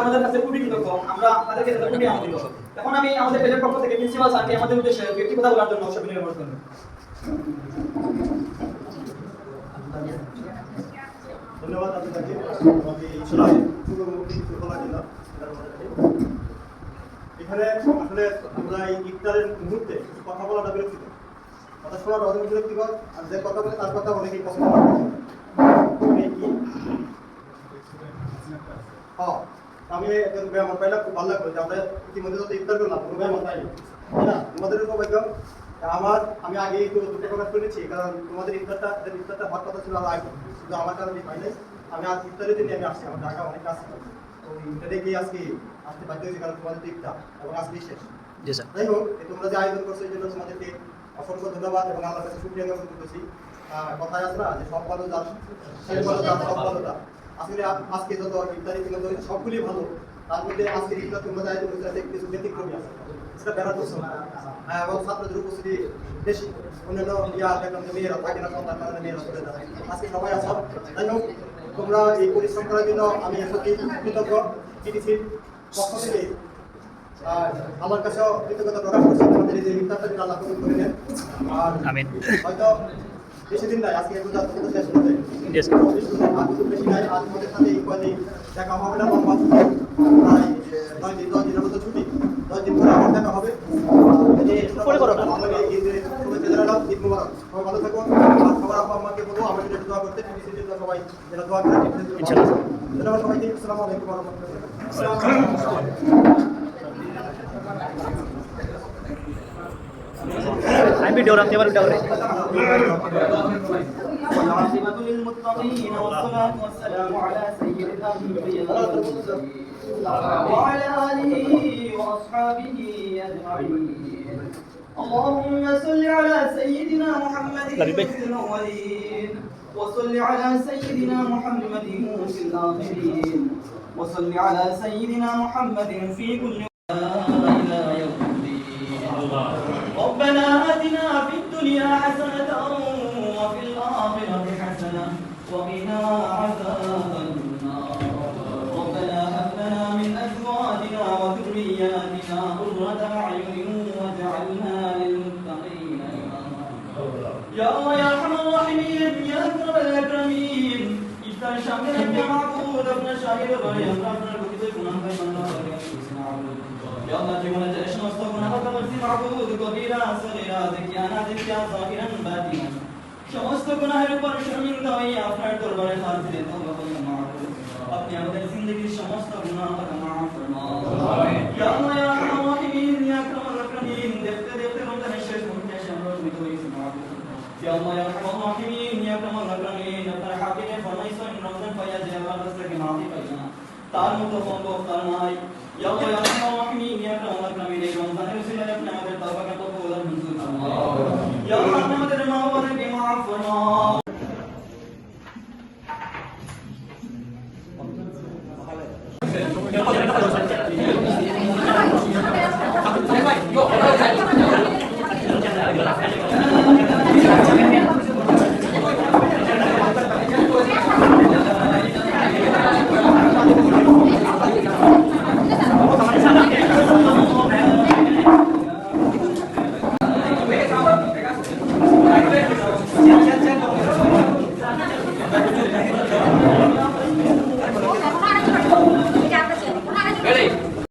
আমাদের কাছে খুবই কৃতজ্ঞ। আমরা আমি আমাদের পেজের পক্ষ থেকে প্রিন্সিপাল স্যারকে আমাদের ধন্যবাদ এখানে আসলে আমরা এই ইফতারের মুহূর্তে কথা বলাটা বিরক্তিকর। কথা শোনাটা অনেক বিরক্তিকর। আর যে কথা বলে তার কথা অনেকেই পছন্দ করে হ্যাঁ আমি একজন ব্যায়াম পাইলাম খুব ভালো লাগল যে আমরা ইতিমধ্যে যত ইফতার করলাম কোনো ব্যায়াম পাইনি। না? তোমাদের সৌভাগ্য আমার আমি আগে একটু দুটো প্রকাশ করেছি কারণ তোমাদের ইফতারটা ইফতারটা হওয়ার কথা ছিল আগে। কিন্তু আমার কারণে পাই নাই। আমি আজ ইফতারের জন্য আমি আসছি আমার ঢাকা অনেক কাজ ছিল তো ইফতারে গিয়ে আজকে আসতে বাধ্য হয়েছি কারণ তোমাদের ইফতার এবং আজকে শেষ। যাই হোক তোমরা যে আয়োজন করছ এই জন্য তোমাদেরকে অসংখ্য ধন্যবাদ এবং আল্লাহর কাছে শুক্রিয়া জ্ঞাপন করতেছি। কথায় আছে না যে সব ভালো যার সব ভালো যার। আসলে আজকে যত ইফতারি ইতিমধ্যে হয়েছে সবগুলি ভালো। তার মধ্যে আজকে ইফতার তোমরা যে আয়োজন করছ এতে কিছু ব্যতিক্রমী আছে। সেটা বেড়া করছ হ্যাঁ, এবং ছাত্রদের উপস্থিতি বেশি অন্যান্য ইয়া দেখলাম মেয়েরা থাকে না সন্তান কারণে মেয়েরা চলে যায়। আজকে সবাই আসো যাই হোক তোমরা এই পরিশ্রম করার জন্য আমি সত্যি কৃতজ্ঞ টিটিসির পক্ষ থেকে আর আমার কাছেও কৃতজ্ঞতা প্রকাশ করছি। তোমাদের এই যে ইফতারটা আল্লাহ কবুল করে নেন। আর হয়তো বেশি দিন নাই আজকে পূজা তো শেষ হচ্ছে Yes. আর খুব বেশি নাই আর তোমাদের সাথে এই কয়দিন দেখা হবে না লম্বা প্রায় নয় দিন দশ দিনের মতো ছুটি। দশ দিন পরে আবার দেখা হবে। পরে করো না আমাদের এই ঈদের শুভেচ্ছা জানালাম ঈদ মুবারক। সবাই ভালো থাকুন। আর সবার আব্বা আম্মাকে বলব আমার জন্য দোয়া করতে সবাই যেটা দোয়া করে টিভিসির জন্য ইনশাআল্লাহ। ধন্যবাদ সবাইকে আসসালামু আলাইকুম ওয়া রাহমাতুল্লাহ। عم للمتقين والصلاة والسلام على وعلى آله وأصحابه أجمعين اللهم صل على سيدنا محمد في الأولين وصل على سيدنا محمد في الآخرين وصل على سيدنا محمد في كل مكان وقنا عذاب النار. ربنا هب لنا من أزواجنا وذرياتنا قرة أعين واجعلنا للمتقين يا الله يا أرحم الراحمين يا أكرم الأكرمين. إفتر شامل يا معبود أبنى شاهد بريم ربنا بكتب كنا في من يا الله جيونا جعشنا واستغفرنا ربنا اغفر معبودك كبيرا صغيرا يا نادك يا ظاهرا باتنا গুনাহের উপর শর্মিন্দা হয়ে আপনার দরবারে দিলে তওবা করলাম মাবুদ আপনি আমাদের জিন্দগির সমস্ত গুনাহ মাফ ফরমাও ইয়া আল্লাহ ইয়া আরহামার রাহিমিন ইয়া আকরামাল আকরামিন। দেখতে দেখতে রমজানের শেষ মুহূর্তে এসে আমরা রুমিত হয়েছি মাবুদ ইয়া আল্লাহ ইয়া আরহামার রাহিমিন ইয়া আকরামাল আকরামিন। আপনার হাকিমে ফরমাইছেন রমজান পাইয়া যে আল্লাহর কাছ থেকে মাফি না। তার মতো সম্ভব তার নাই। ইয়া আল্লাহ ইয়া